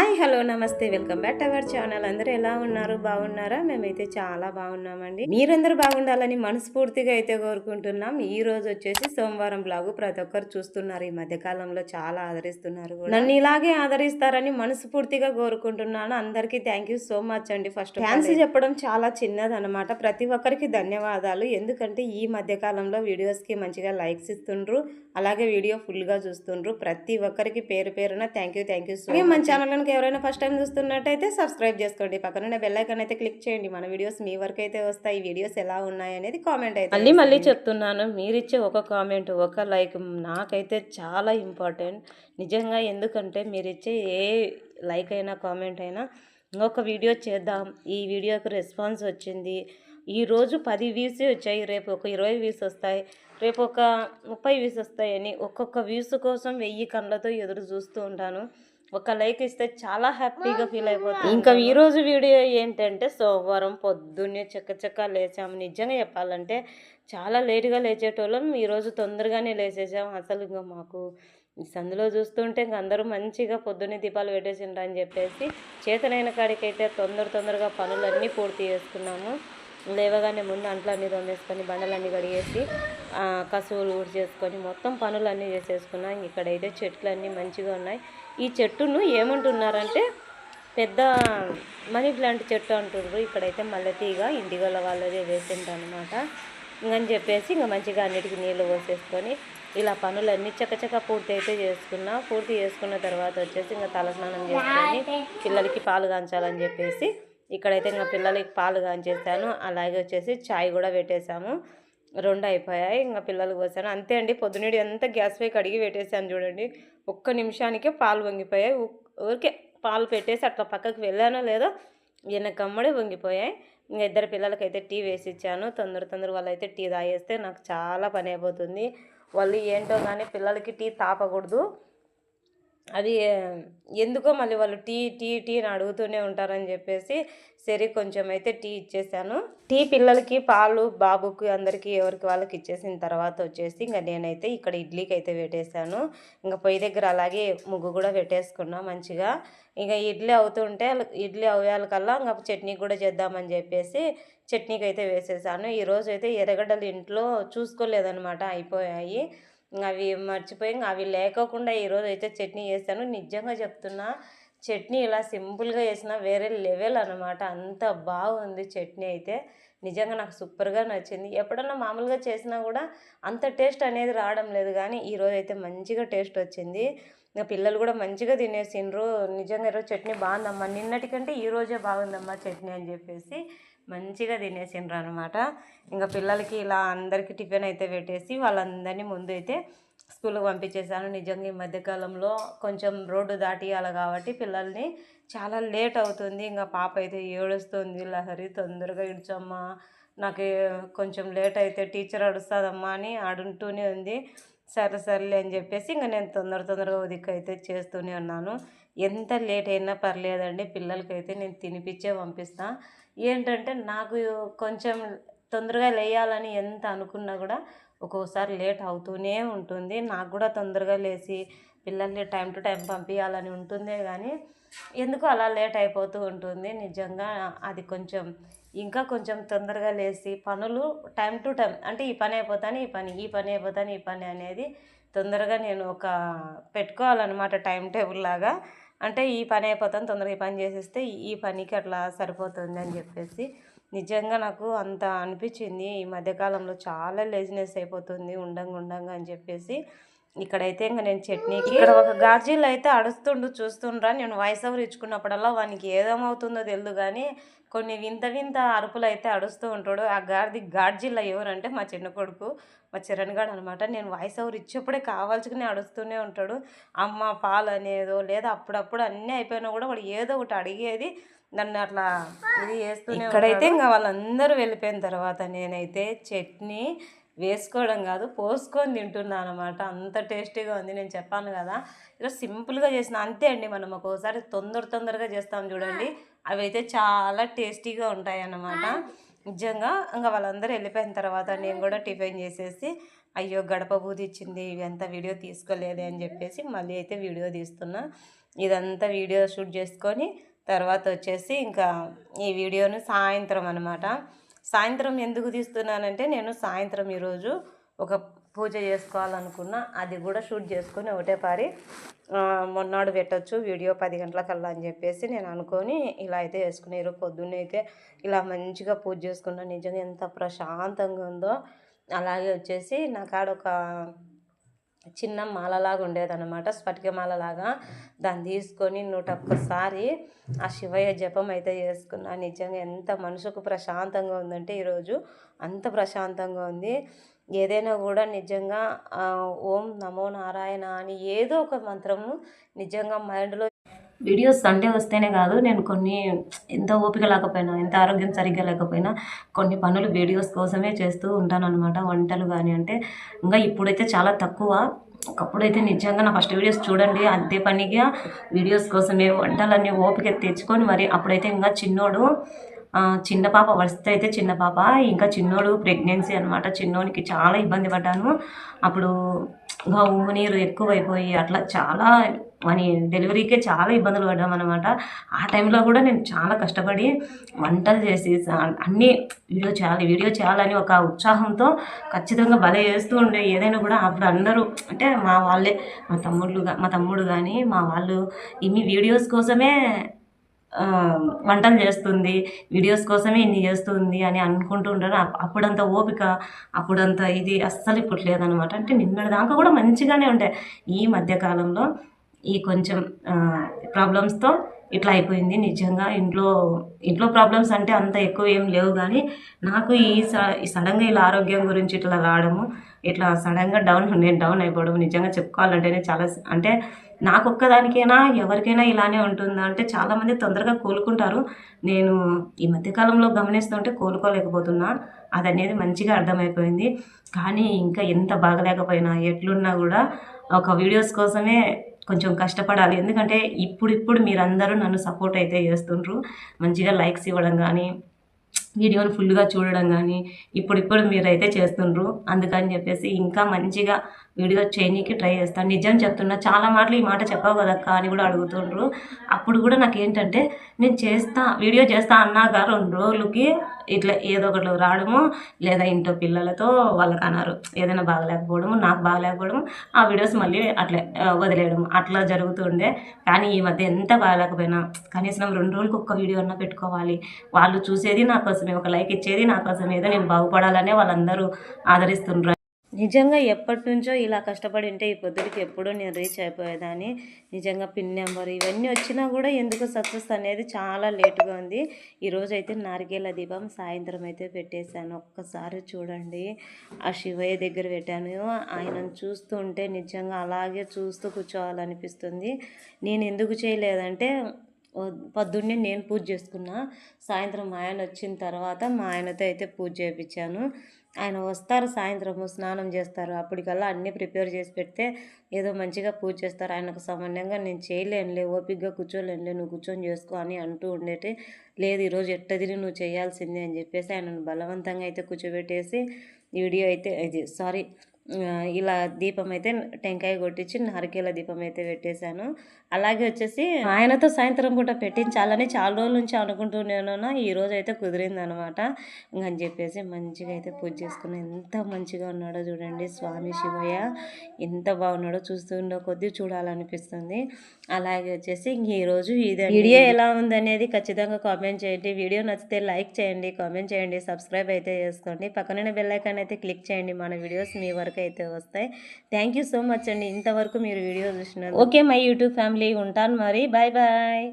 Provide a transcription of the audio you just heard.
Hi hello నమస్తే. Welcome back to our channel. అందరూ ఎలా ఉన్నారు? బాగున్నారా? మేమైతే చాలా బాగున్నామండి. మీరందరూ బాగుండాలని మనస్ఫూర్తిగా అయితే కోరుకుంటున్నాం. ఈ రోజు వచ్చేసి సోమవారం బ్లాగ్. ప్రతి ఒక్కరు చూస్తున్నారు. ఈ మధ్య కాలంలో చాలా ఆదరిస్తున్నారు. నన్ను ఇలాగే ఆదరిస్తారని మనస్ఫూర్తిగా కోరుకుంటున్నాను. అందరికీ థ్యాంక్ యూ సో మచ్ అండి. ఫస్ట్ థ్యాంక్స్ చెప్పడం చాలా చిన్నది అనమాట ప్రతి ఒక్కరికి ధన్యవాదాలు. ఎందుకంటే ఈ మధ్య కాలంలో వీడియోస్కి మంచిగా లైక్స్ ఇస్తుండ్రు. అలాగే వీడియో ఫుల్గా చూస్తుండ్రు. ప్రతి ఒక్కరికి పేరు పేరున thank you thank you so మన ఛానల్ కనుక ఎవరైనా ఫస్ట్ టైం చూస్తున్నట్టయితే సబ్స్క్రైబ్ చేసుకోండి. పక్కన బెల్ ఐకాన్ అయితే క్లిక్ చేయండి. మన వీడియోస్ మీ వరకు అయితే వస్తాయి. ఈ వీడియోస్ ఎలా ఉన్నాయి అనేది కామెంట్ అయితే మళ్ళీ మళ్ళీ చెప్తున్నాను. మీరిచ్చే ఒక కామెంట్ ఒక లైక్ నాకైతే చాలా ఇంపార్టెంట్ నిజంగా ఎందుకంటే మీరిచ్చే ఏ లైక్ అయినా కామెంట్ అయినా ఇంకొక వీడియో చేద్దాం. ఈ వీడియోకి రెస్పాన్స్ వచ్చింది. ఈ రోజు పది వ్యూస్ వచ్చాయి. రేపు ఒక ఇరవై వ్యూస్ వస్తాయి. రేపు ఒక ముప్పై వ్యూస్ వస్తాయని ఒక్కొక్క వ్యూస్ కోసం వెయ్యి కళ్ళతో ఎదురు చూస్తూ ఉంటాను. ఒక లైక్ ఇస్తే చాలా హ్యాపీగా ఫీల్ అయిపోతుంది ఇంకా ఈ రోజు వీడియో ఏంటంటే సోమవారం పొద్దున్నే చక్క చక్క లేచాము. నిజంగా చెప్పాలంటే చాలా లేటుగా లేచేటోళ్ళం. ఈరోజు తొందరగానే లేచేసాం అసలు ఇంకా మాకు సందులో చూస్తుంటే ఇంక అందరూ మంచిగా పొద్దున్నే దీపాలు పెట్టేసిండ్రు అని చెప్పేసి చేతనైన కాడికైతే తొందర తొందరగా పనులన్నీ పూర్తి చేసుకున్నాము. లేవగానే ముందు అంట్లన్నీ తోమేసుకొని బండలన్నీ కడిగేసి కసువులు ఊడి చేసుకొని మొత్తం పనులన్నీ చేసేసుకున్నా. ఇక్కడైతే చెట్లన్నీ మంచిగా ఉన్నాయి. ఈ చెట్టును ఏమంటున్నారంటే పెద్ద మనీ ప్లాంట్ చెట్టు అంటుండ్రు ఇక్కడైతే మల్లెతీగ ఇండిగోల వాళ్ళదే వేసిండ్రు అనమాట ఇంకని చెప్పేసి ఇంకా మంచిగా అన్నిటికీ నీళ్ళు పోసేసుకొని ఇలా పనులన్నీ చకచక పూర్తి అయితే చేసుకున్నా. పూర్తి చేసుకున్న తర్వాత వచ్చేసి ఇంకా తలస్నానం చేసుకొని పిల్లలకి పాలు కాంచాలని చెప్పేసి ఇక్కడైతే ఇంకా పిల్లలకి పాలు కాంచేసాను. అలాగే వచ్చేసి చాయ్ కూడా పెట్టేశాము. రెండు అయిపోయాయి. ఇంకా పిల్లలకు పోసాను అంతే అండి. పొద్దునేడు అంతా గ్యాస్ పై కడిగి పెట్టేశాను చూడండి. ఒక్క నిమిషానికే పాలు వంగిపోయాయి. ఊరికే పాలు పెట్టేసి అట్లా పక్కకు వెళ్ళానో లేదో వెనకమ్మడే వంగిపోయాయి. ఇంకా ఇద్దరు పిల్లలకైతే టీ వేసి ఇచ్చాను. తొందర తొందర వాళ్ళైతే టీ తాగేస్తే నాకు చాలా పని అయిపోతుంది. వాళ్ళు ఏంటో కానీ పిల్లలకి టీ తాపకూడదు. అది ఎందుకో మళ్ళీ వాళ్ళు టీ టీ టీ అని అడుగుతూనే ఉంటారని చెప్పేసి సరే కొంచెం అయితే టీ ఇచ్చేసాను. టీ పిల్లలకి పాలు బాబుకి అందరికీ ఎవరికి వాళ్ళకి ఇచ్చేసిన తర్వాత వచ్చేసి ఇంకా నేనైతే ఇక్కడ ఇడ్లీకి అయితే పెట్టేశాను. ఇంకా పొయ్యి దగ్గర అలాగే ముగ్గు కూడా పెట్టేసుకున్నా మంచిగా. ఇంకా ఇడ్లీ అవుతుంటే ఇడ్లీ అవ్వాలకల్లా ఇంకా చట్నీ కూడా చేద్దామని చెప్పేసి చట్నీకి అయితే వేసేసాను. ఈరోజు అయితే ఎర్రగడ్డలు ఇంట్లో చూసుకోలేదనమాట అయిపోయాయి. అవి మర్చిపోయి అవి లేకోకుండా ఈరోజు అయితే చట్నీ చేశాను. నిజంగా చెప్తున్నా చట్నీ ఇలా సింపుల్గా చేసిన వేరే లెవెల్ అనమాట అంత బాగుంది చట్నీ అయితే. నిజంగా నాకు సూపర్గా నచ్చింది. ఎప్పుడన్నా మామూలుగా చేసినా కూడా అంత టేస్ట్ అనేది రావడం లేదు. కానీ ఈరోజు అయితే మంచిగా టేస్ట్ వచ్చింది. ఇంకా పిల్లలు కూడా మంచిగా తినేసిండ్రు. నిజంగా ఈరోజు చట్నీ బాగుందమ్మా. నిన్నటికంటే ఈ రోజే బాగుందమ్మా చట్నీ అని చెప్పేసి మంచిగా తినేసిండ్రు అనమాట ఇంకా పిల్లలకి ఇలా అందరికీ టిఫిన్ అయితే పెట్టేసి వాళ్ళందరినీ ముందు అయితే స్కూల్కి పంపించేసాను నిజంగా ఈ మధ్యకాలంలో కొంచెం రోడ్డు దాటియాలి కాబట్టి పిల్లల్ని చాలా లేట్ అవుతుంది. ఇంకా పాప అయితే ఏడుస్తుంది. లహరి తొందరగా ఇడ్చమ్మా నాకు కొంచెం లేట్ అయితే టీచర్ అడుస్తుందమ్మా అని అడుంటూనే ఉంది. సరే సర్లే అని చెప్పేసి ఇంకా నేను తొందర తొందరగా ఉదికైతే అయితే చేస్తూనే ఉన్నాను. ఎంత లేట్ అయినా పర్లేదండి పిల్లలకైతే నేను తినిపించే పంపిస్తా. ఏంటంటే నాకు కొంచెం తొందరగా లేయాలని ఎంత అనుకున్నా కూడా ఒక్కోసారి లేట్ అవుతూనే ఉంటుంది. నాకు కూడా తొందరగా లేచి పిల్లల్ని టైం టు టైం పంపించాలని ఉంటుందే కానీ ఎందుకు అలా లేట్ అయిపోతూ ఉంటుంది. నిజంగా అది కొంచెం ఇంకా కొంచెం తొందరగా లేచి పనులు టైం టు టైం అంటే ఈ పని అయిపోతాను ఈ పని ఈ పని అయిపోతాను ఈ పని అనేది తొందరగా నేను ఒక పెట్టుకోవాలన్నమాట టైం టేబుల్ లాగా. అంటే ఈ పని అయిపోతాను తొందరగా ఈ పని చేసేస్తే ఈ పనికి అట్లా సరిపోతుంది అని చెప్పేసి. నిజంగా నాకు అంత అనిపించింది. ఈ మధ్యకాలంలో చాలా లేజినెస్ అయిపోతుంది ఉండంగా ఉండంగా అని చెప్పేసి. ఇక్కడైతే ఇంకా నేను చట్నీకి ఇక్కడ ఒక గార్జీలు అయితే అడుస్తుండు చూస్తుండ్రా. నేను వాయిస్ ఓవర్ ఇచ్చుకున్నప్పుడల్లా వానికి ఏదేమవుతుందో తెలియదు కానీ కొన్ని వింత వింత అరుపులు అయితే అడుస్తూ ఉంటాడు. ఆ గాడిది గార్జిల్లా ఎవరంటే మా చిన్న కొడుకు మా చరణ్ గాడు అనమాట నేను వాయిస్ ఓవర్ ఇచ్చేప్పుడే కావాల్సుకుని అడుస్తూనే ఉంటాడు. అమ్మ పాలు అనేదో లేదా అప్పుడప్పుడు అన్నీ అయిపోయినా కూడా వాడు ఏదో ఒకటి అడిగేది నన్ను అట్లా ఇది చేస్తూనే ఇక్కడైతే ఇంకా వాళ్ళందరూ వెళ్ళిపోయిన తర్వాత నేనైతే చట్నీ వేసుకోవడం కాదు పోసుకొని తింటున్నాను అనమాట అంత టేస్టీగా ఉంది నేను చెప్పాను కదా. ఇలా సింపుల్గా చేసిన అంతే అండి మనం ఒక్కోసారి తొందర తొందరగా చేస్తాం చూడండి. అవి అయితే చాలా టేస్టీగా ఉంటాయి అన్నమాట నిజంగా ఇంకా వాళ్ళందరూ వెళ్ళిపోయిన తర్వాత నేను కూడా టిఫిన్ చేసేసి అయ్యో గడప బూది ఇచ్చింది ఇవి అంతా వీడియో తీసుకోలేదే అని చెప్పేసి మళ్ళీ అయితే వీడియో తీస్తున్నా. ఇదంతా వీడియో షూట్ చేసుకొని తర్వాత వచ్చేసి ఇంకా ఈ వీడియోను సాయంత్రం అనమాట సాయంత్రం ఎందుకు తీస్తున్నానంటే నేను సాయంత్రం ఈరోజు ఒక పూజ చేసుకోవాలనుకున్నా అది కూడా షూట్ చేసుకొని ఒకటే పారి మొన్నాడు పెట్టచ్చు వీడియో పది గంటలకల్లా అని చెప్పేసి నేను అనుకొని ఇలా అయితే వేసుకున్నారు పొద్దున్న అయితే ఇలా మంచిగా పూజ చేసుకున్నా. నిజంగా ఎంత ప్రశాంతంగా ఉందో. అలాగే వచ్చేసి నా కాడ ఒక చిన్న మాలలాగా ఉండేదన్నమాట. స్ఫటిక మాలలాగా దాన్ని తీసుకొని నూట ఒక్కసారి ఆ శివయ్య జపం అయితే చేసుకున్నా. నిజంగా ఎంత మనసుకు ప్రశాంతంగా ఉందంటే ఈరోజు అంత ప్రశాంతంగా ఉంది. ఏదైనా కూడా నిజంగా ఓం నమో నారాయణ అని ఏదో ఒక మంత్రము నిజంగా మైండ్లో వీడియోస్ సండే వస్తేనే కాదు నేను కొన్ని ఎంత ఓపిక లేకపోయినా ఎంత ఆరోగ్యం సరిగ్గా లేకపోయినా కొన్ని పనులు వీడియోస్ కోసమే చేస్తూ ఉంటాను అనమాట వంటలు కానీ అంటే ఇంకా ఇప్పుడైతే చాలా తక్కువ. ఒకప్పుడైతే నిజంగా నా ఫస్ట్ వీడియోస్ చూడండి అంతే పనిగా వీడియోస్ కోసమే వంటలన్నీ ఓపిక తెచ్చుకొని మరి అప్పుడైతే ఇంకా చిన్నోడు చిన్న పాప వస్తే అయితే చిన్న పాప ఇంకా చిన్నోడు ప్రెగ్నెన్సీ అనమాట చిన్నోనికి చాలా ఇబ్బంది పడ్డాను. అప్పుడు ఇంకా ఉమ్ము నీరు ఎక్కువైపోయి అట్లా చాలా అని డెలివరీకే చాలా ఇబ్బందులు పడ్డాం అనమాట ఆ టైంలో కూడా నేను చాలా కష్టపడి వంటలు చేసి అన్నీ వీడియో చేయాలి వీడియో చేయాలని ఒక ఉత్సాహంతో ఖచ్చితంగా భలే చేస్తూ ఉండే. ఏదైనా కూడా అప్పుడు అందరూ అంటే మా వాళ్ళే మా తమ్ముళ్ళు మా తమ్ముడు కానీ మా వాళ్ళు ఇన్ని వీడియోస్ కోసమే వంటలు చేస్తుంది వీడియోస్ కోసమే ఇన్ని చేస్తుంది అని అనుకుంటూ ఉంటారు. అప్పుడంత ఓపిక అప్పుడంత ఇది అస్సలు ఇప్పుడు లేదనమాట అంటే నిన్నటి దాకా కూడా మంచిగానే ఉంటాయి ఈ మధ్యకాలంలో ఈ కొంచెం ప్రాబ్లమ్స్తో ఇట్లా అయిపోయింది. నిజంగా ఇంట్లో ఇంట్లో ప్రాబ్లమ్స్ అంటే అంత ఎక్కువ ఏం లేవు కానీ నాకు ఈ స- ఈ సడన్గా ఇలా ఆరోగ్యం గురించి ఇట్లా రావడము ఇట్లా సడన్గా డౌన్ నేను డౌన్ అయిపోవడం నిజంగా చెప్పుకోవాలంటేనే చాలా అంటే నాకు ఒక్కదానికైనా ఎవరికైనా ఇలానే ఉంటుందా అంటే చాలామంది తొందరగా కోలుకుంటారు. నేను ఈ మధ్యకాలంలో గమనిస్తుంటే కోలుకోలేకపోతున్నా. అది అనేది మంచిగా అర్థమైపోయింది. కానీ ఇంకా ఎంత బాగలేకపోయినా ఎట్లున్నా కూడా ఒక వీడియోస్ కోసమే కొంచెం కష్టపడాలి. ఎందుకంటే ఇప్పుడిప్పుడు మీరందరూ నన్ను సపోర్ట్ అయితే చేస్తుండ్రు. మంచిగా లైక్స్ ఇవ్వడం కానీ వీడియోని ఫుల్గా చూడడం కానీ ఇప్పుడిప్పుడు మీరైతే చేస్తుండ్రు. అందుకని చెప్పేసి ఇంకా మంచిగా వీడియో చేయనీకి ట్రై చేస్తాను నిజం చెప్తున్నా చాలా మాటలు ఈ మాట చెప్పావు కదక్క అని కూడా అడుగుతుండ్రు. అప్పుడు కూడా నాకు ఏంటంటే నేను చేస్తా వీడియో చేస్తా అన్నాక రెండు రోజులకి ఇట్లా ఏదో ఒకటి రావడము లేదా ఇంట్లో పిల్లలతో వాళ్ళకి అన్నారు ఏదైనా బాగలేకపోవడము నాకు బాగలేకపోవడము ఆ వీడియోస్ మళ్ళీ అట్లా వదిలేయడం అట్లా జరుగుతుండే. కానీ ఈ మధ్య ఎంత బాగలేకపోయినా కనీసం రెండు రోజులకి ఒక్క వీడియో అన్నా పెట్టుకోవాలి. వాళ్ళు చూసేది నాకు కోసమే ఒక లైక్ ఇచ్చేది నా కోసం ఏదో నేను బాగుపడాలనే వాళ్ళందరూ ఆదరిస్తుండ్రు. నిజంగా ఎప్పటి నుంచో ఇలా కష్టపడి ఉంటే ఈ పొద్దుడికి ఎప్పుడూ నేను రీచ్ అయిపోయేదాన్ని. నిజంగా పిన్ నెంబర్ ఇవన్నీ వచ్చినా కూడా ఎందుకు సక్సెస్ అనేది చాలా లేటుగా ఉంది. ఈరోజు అయితే నారికేల దీపం సాయంత్రం అయితే పెట్టేశాను. ఒక్కసారి చూడండి. ఆ శివయ్య దగ్గర పెట్టాను. ఆయనను చూస్తూ ఉంటే నిజంగా అలాగే చూస్తూ కూర్చోవాలనిపిస్తుంది. నేను ఎందుకు చేయలేదంటే పొద్దున్నే నేను పూజ చేసుకున్నా. సాయంత్రం మా ఆయన వచ్చిన తర్వాత మా ఆయనతో అయితే పూజ చేయించాను. ఆయన వస్తారు సాయంత్రం స్నానం చేస్తారు. అప్పటికల్లా అన్నీ ప్రిపేర్ చేసి పెడితే ఏదో మంచిగా పూజ చేస్తారు. ఆయనకు సామాన్యంగా నేను చేయలేనులే ఓపికగా కూర్చోలేనులే నువ్వు కూర్చొని చేసుకో అని అంటూ ఉండేటి. లేదు ఈరోజు ఎట్టది నువ్వు చేయాల్సిందే అని చెప్పేసి ఆయనను బలవంతంగా అయితే కూర్చోబెట్టేసి వీడియో అయితే ఇది సారీ ఇలా దీపం అయితే టెంకాయ కొట్టించి నారికేల దీపం అయితే పెట్టేశాను. అలాగే వచ్చేసి ఆయనతో సాయంత్రం పూట పెట్టించాలని చాలా రోజుల నుంచి అనుకుంటున్నాను ఈ రోజు అయితే కుదిరింది అనమాట అని చెప్పేసి మంచిగా అయితే పూజ చేసుకుని ఎంత మంచిగా ఉన్నాడో చూడండి స్వామి శివయ్య. ఎంత బాగున్నాడో చూస్తుండో కొద్దీ చూడాలనిపిస్తుంది. అలాగే వచ్చేసి ఇంక ఈరోజు ఇది వీడియో ఎలా ఉందనేది ఖచ్చితంగా కామెంట్ చేయండి. వీడియో నచ్చితే లైక్ చేయండి కామెంట్ చేయండి సబ్స్క్రైబ్ అయితే చేసుకోండి. పక్కన బెల్లైకాన్ అయితే క్లిక్ చేయండి. మన వీడియోస్ మీ వరకు అయితే వస్తాయి. థ్యాంక్ యూ సో మచ్ అండి. ఇంతవరకు మీరు వీడియో చూసినారు ఓకే మై యూట్యూబ్ ఫ్యామిలీ ఉంటాను మరి. Bye bye